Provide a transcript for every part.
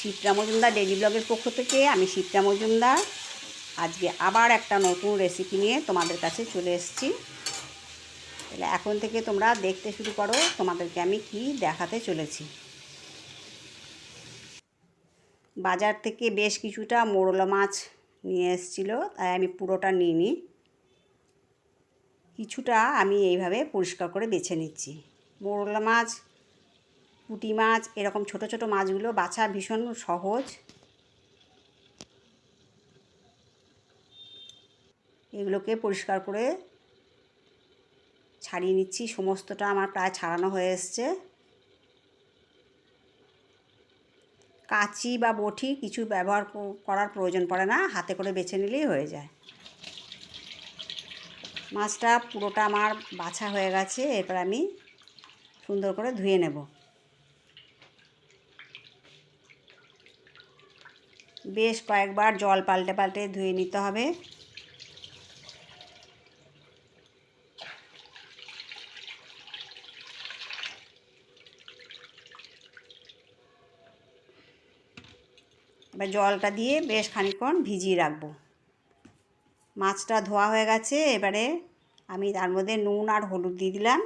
Shipra Majumdar daily ব্লগের পক্ষ থেকে আমি শিপ্রা মজুমদার। আজকে আবার একটা নতুন রেসিপি নিয়ে তোমাদের কাছে চলে এসেছি। তাহলে এখন থেকে তোমরা দেখতে শুরু করো, তোমাদেরকে আমি কি দেখাতে চলেছি। বাজার থেকে বেশ কিছুটা মোরলা মাছ নিয়ে এসেছিল, তাই আমি পুরোটা নিইনি। কিছুটা আমি এইভাবে পরিষ্কার করে বেছে নিচ্ছি। মোরলা মাছ পুঁটি মাছ, এরকম ছোট ছোট মাছগুলো বাছা ভীষণ সহজ। এগুলোকে পরিষ্কার করে ছাড়িয়ে নিচ্ছি, সমস্তটা আমার প্রায় ছাড়ানো হয়ে এসছে। কাঁচি বা বটি কিছু ব্যবহার করার প্রয়োজন পড়ে না, হাতে করে বেছে নিলেই হয়ে যায়। মাছটা পুরোটা আমার বাছা হয়ে গেছে, এরপর আমি সুন্দর করে ধুয়ে নেব। বেশ কয়েকবার জল পাল্টে পাল্টে ধুয়ে নিতে হবে। এবার জলটা দিয়ে বেশ খানিক্ষণ ভিজিয়ে রাখব। মাছটা ধোয়া হয়ে গেছে, এবারে আমি তার মধ্যে নুন আর হলুদ দিয়ে দিলাম।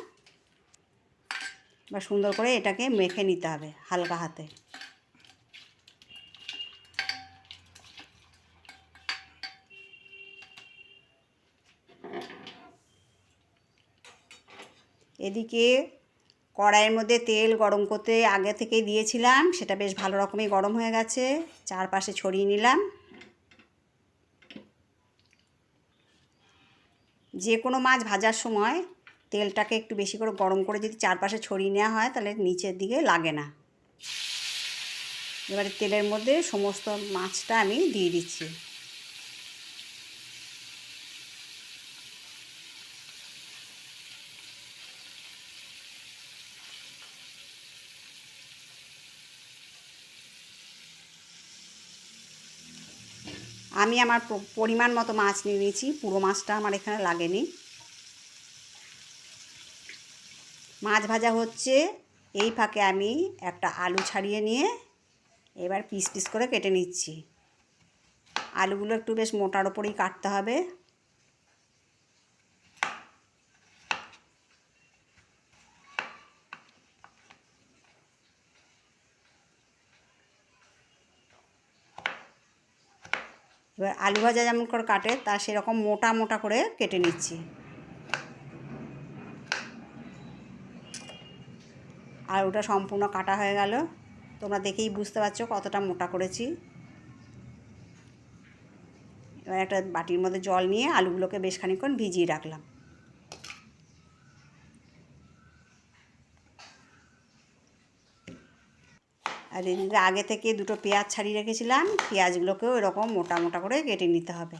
এবার সুন্দর করে এটাকে মেখে নিতে হবে হালকা হাতে। এদিকে কড়াইয়ের মধ্যে তেল গরম করতে আগে থেকেই দিয়েছিলাম, সেটা বেশ ভালো রকমই গরম হয়ে গেছে। চারপাশে ছড়িয়ে নিলাম। যে কোনো মাছ ভাজার সময় তেলটাকে একটু বেশি করে গরম করে যদি চারপাশে ছড়িয়ে নেওয়া হয়, তাহলে নিচের দিকে লাগে না। এবারে তেলের মধ্যে সমস্ত মাছটা আমি দিয়ে দিচ্ছি। আমি আমার পরিমাণ মতো মাছ নিয়ে নিয়েছি। পুরো মাছটা আমার এখানে লাগেনি। মাছ ভাজা হচ্ছে। এই ফাঁকে আমি একটা আলু ছাড়িয়ে নিয়ে এবার পিস পিস করে কেটে নিচ্ছি। আলুগুলো একটু বেশ মোটার ওপরেই কাটতে হবে। এবার আলু ভাজা যেমন করে কাটে, তা সেরকম মোটা মোটা করে কেটে নিচ্ছি। আলুটা সম্পূর্ণ কাটা হয়ে গেল। তোমরা দেখেই বুঝতে পারছ কতটা মোটা করেছি। এবার একটা বাটির মধ্যে জল নিয়ে আলুগুলোকে বেশ খানিক্ষণ ভিজিয়ে রাখলাম। আর এদিকে আগে থেকে দুটো পেঁয়াজ ছাড়িয়ে রেখেছিলাম, পেঁয়াজগুলোকেও এরকম মোটা মোটা করে কেটে নিতে হবে।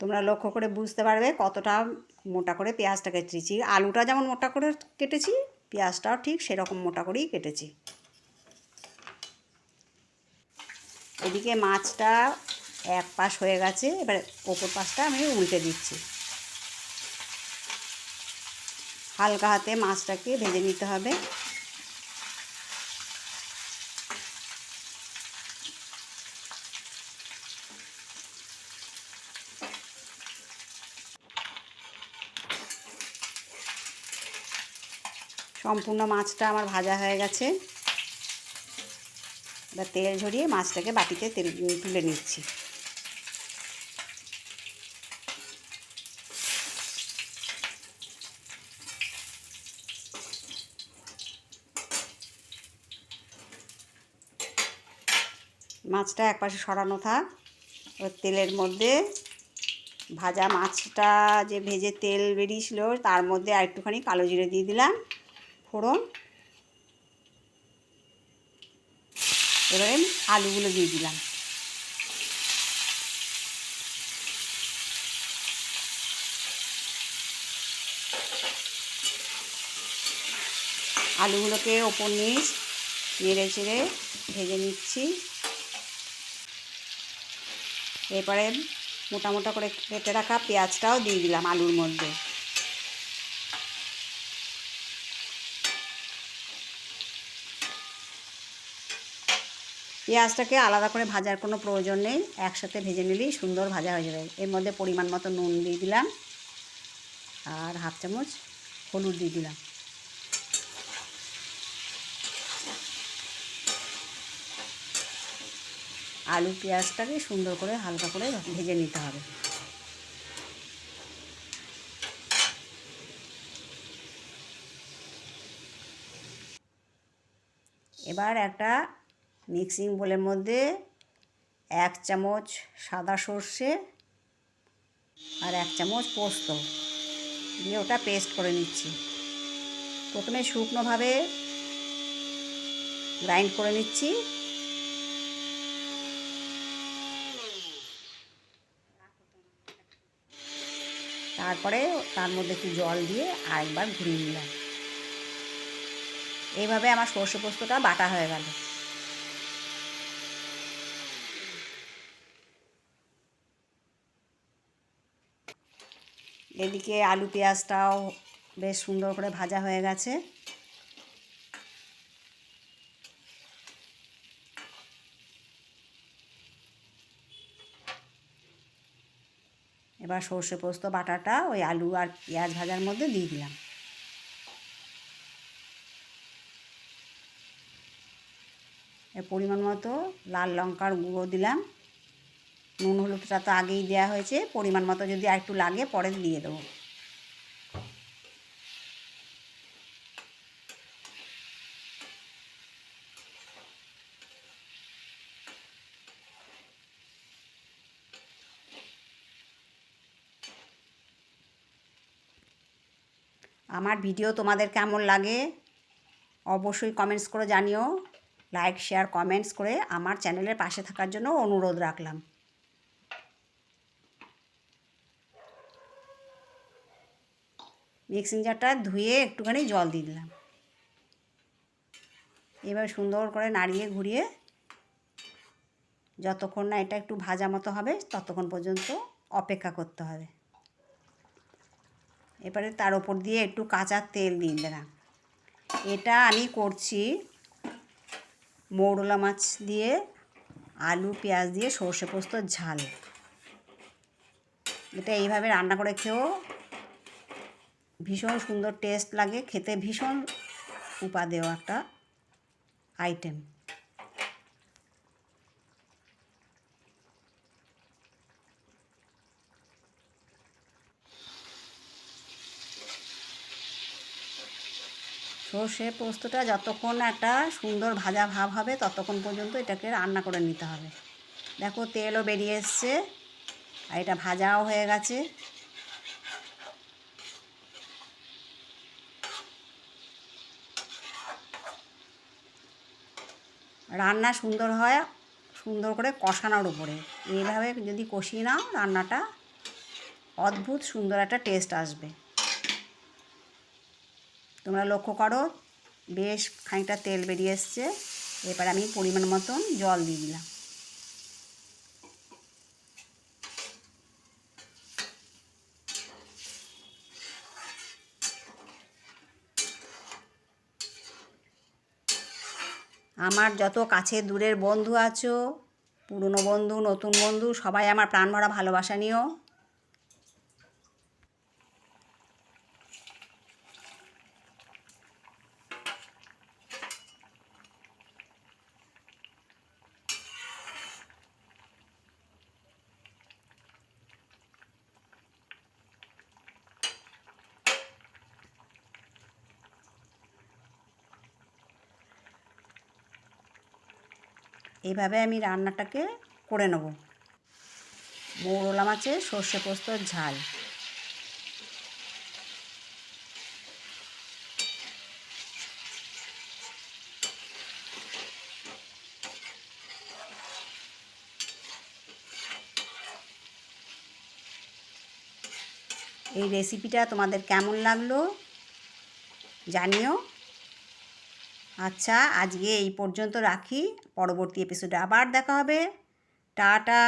তোমরা লক্ষ্য করে বুঝতে পারবে কতটা মোটা করে পেঁয়াজটা কেটেছি। আলুটা যেমন মোটা করে কেটেছি, পেঁয়াজটাও ঠিক সেরকম মোটা করেই কেটেছি। এদিকে মাছটা এক পাশ হয়ে গেছে, এবার ওপর পাশটা আমি উল্টে দিচ্ছি। হালকা হাতে মাছটাকে ভেজে নিতে হবে। সম্পূর্ণ মাছটা আমার ভাজা হয়ে গেছে। এবার তেল ঝরিয়ে মাছটাকে বাটিতে তেল তুলে নিচ্ছি। মাছটা একপাশে সরানো থাক। এবার তেলের মধ্যে ভাজা মাছটা যে ভেজে তেল বেরিয়েছিল, তার মধ্যে আর একটুখানি কালো জিরে দিয়ে দিলাম ফোড়ন। এবারে আলুগুলো দিয়ে দিলাম। আলুগুলোকে ওপর নিচ নেড়ে চেড়ে ভেজে নিচ্ছি। এরপরে মোটা মোটা করে কেটে রাখা পেঁয়াজটাও দিয়ে দিলাম আলুর মধ্যে। পেঁয়াজটাকে আলাদা করে ভাজার কোনো প্রয়োজন নেই। একসাথে ভেজে নিলেই সুন্দর ভাজা হয়ে যাবে। এর মধ্যে পরিমাণ মতো নুন দিয়ে দিলাম আর হাফ চামচ হলুদ দিয়ে দিলাম। আলু পেঁয়াজটাকে সুন্দর করে হালকা করে ভেজে নিতে হবে। এবার একটা মিক্সিং বোলের মধ্যে এক চামচ সাদা সর্ষে আর এক চামচ পোস্ত দিয়ে ওটা পেস্ট করে নিচ্ছি। প্রথমে শুকনোভাবে গ্রাইন্ড করে নিচ্ছি। তারপরে তার মধ্যে একটু জল দিয়ে আরেকবার ঘুরিয়ে নিলাম। এইভাবে আমার সর্ষে পোস্তটা বাটা হয়ে গেল। এদিকে আলু পেঁয়াজটাও বেশ সুন্দর করে ভাজা হয়ে গেছে। এবার সর্ষে পোস্ত, বাটাটা, ওই আলু আর পেঁয়াজ ভাজার মধ্যে দিয়ে দিলাম। পরিমাণ মতো লাল লঙ্কার গুঁড়ো দিলাম। নুন, হলুদটা তো আগেই দেওয়া হয়েছে, পরিমাণ মতো যদি আর একটু লাগে, পরে দিয়ে দেবো। আমার ভিডিও তোমাদের কেমন লাগে, অবশ্যই কমেন্টস করে জানিও। লাইক শেয়ার কমেন্টস করে আমার চ্যানেলের পাশে থাকার জন্য অনুরোধ রাখলাম। মিক্সিং জারটা ধুয়ে একটুখানি জল দিয়ে দিলাম। এবার সুন্দর করে নাড়িয়ে ঘুরিয়ে যতক্ষণ না এটা একটু ভাজা মতো হবে, ততক্ষণ পর্যন্ত অপেক্ষা করতে হবে। এবারে তার ওপর দিয়ে একটু কাঁচা তেল দিয়ে দিলাম। এটা আমি করছি মৌরলা মাছ দিয়ে, আলু, পেঁয়াজ দিয়ে, সর্ষে পোস্তর ঝাল। এটা এইভাবে রান্না করে খেয়েও ভীষণ সুন্দর টেস্ট লাগে, খেতে ভীষণ উপাদেয় একটা আইটেম সর্ষে পোস্তটা যতক্ষণ একটা সুন্দর ভাজা ভাব হবে, ততক্ষণ পর্যন্ত এটাকে রান্না করে নিতে হবে। দেখো তেলও বেরিয়ে এসছে, আর এটা ভাজাও হয়ে গেছে। রান্না সুন্দর হয়, সুন্দর করে কষানোর উপরে। এইভাবে যদি কষিয়ে নাও, রান্নাটা অদ্ভুত সুন্দর একটা টেস্ট আসবে। তোমরা লক্ষ্য করো, বেশ খানিকটা তেল বেরিয়ে এসছে। এবার আমি পরিমাণ মতন জল দিয়ে দিলাম। আমার যত কাছে দূরের বন্ধু আছো, পুরনো বন্ধু, নতুন বন্ধু, সবাই আমার প্রাণভরা ভালোবাসা নিও। এইভাবে আমি রান্নাটাকে করে নেব। মৌরলা মাছের সর্ষে পোস্তর ঝাল। এই রেসিপিটা তোমাদের কেমন লাগল জানিও। আচ্ছা আজকে এই পর্যন্ত রাখি। পরবর্তী এপিসোডে আবার দেখা হবে। টাটা।